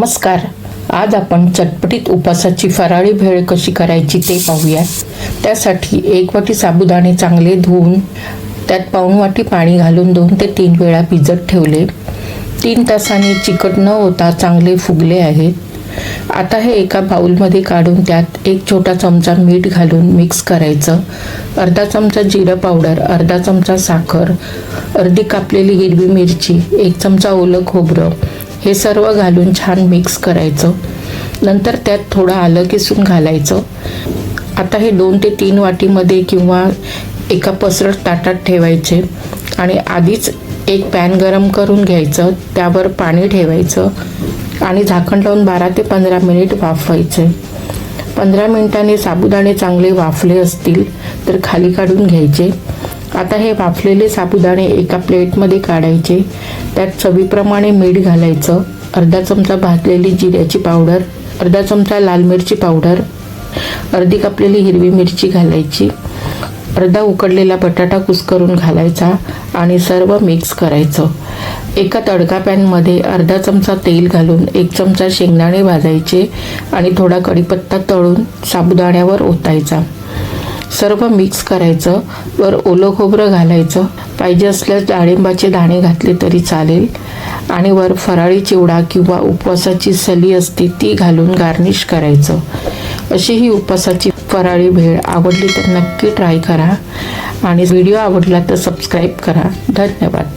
नमस्कार. आज आपण चटपटीत उपासाची फराळी भेळ कशी करायची ते पाहूया. त्यासाठी एक वाटी साबुदाणे चांगले धुवून त्यात पाऊण वाटी पाणी घालून दोन ते तीन वेळा भिजत ठेवले. तीन तासांनी चिकट न होता चांगले फुगले आहेत आता हे एका बाऊलमध्ये काढून त्यात एक छोटा चमचा मीठ घालून मिक्स करायचं. अर्धा चमचा जिरं पावडर अर्धा चमचा साखर अर्धी कापलेली हिरवी मिरची एक चमचा ओलं खोबरं हे सर्व घालून छान मिक्स करायचं. नंतर त्यात थोडं आलं किसून घालायचं. आता हे दोन ते तीन वाटीमध्ये किंवा एका पसरट ताटात ठेवायचे आणि आधीच एक पॅन गरम करून घ्यायचं. त्यावर पाणी ठेवायचं आणि झाकण लावून बारा ते पंधरा मिनिट वाफवायचे. पंधरा मिनिटांनी साबुदाणे चांगले वाफले असतील तर खाली काढून घ्यायचे. आता हे वाफलेले साबुदाणे एका प्लेटमध्ये काढायचे. त्यात चवीप्रमाणे मीठ घालायचं. अर्धा चमचा भाजलेली जिऱ्याची पावडर अर्धा चमचा लाल मिरची पावडर अर्धी कापलेली हिरवी मिरची घालायची अर्धा उकडलेला बटाटा कुस्करून घालायचा आणि सर्व मिक्स करायचं. एका तडका पॅनमध्ये अर्धा चमचा तेल घालून एक चमचा शेंगदाणे भाजायचे आणि थोडा कढीपत्ता तळून साबुदाण्यावर ओतायचा. सर्व मिक्स करायचं वर ओलं खोबरं घालायचं. पाहिजे असल्यास डाळिंबाचे दाणे घातले तरी चालेल. आणि वर फराळी चिवडा किंवा उपवासाची सली असते ती घालून गार्निश करायचं. अशी ही उपवासाची फराळी भेळ आवडली तर नक्की ट्राय करा. आणि व्हिडिओ आवडला तर सबस्क्राईब करा. धन्यवाद.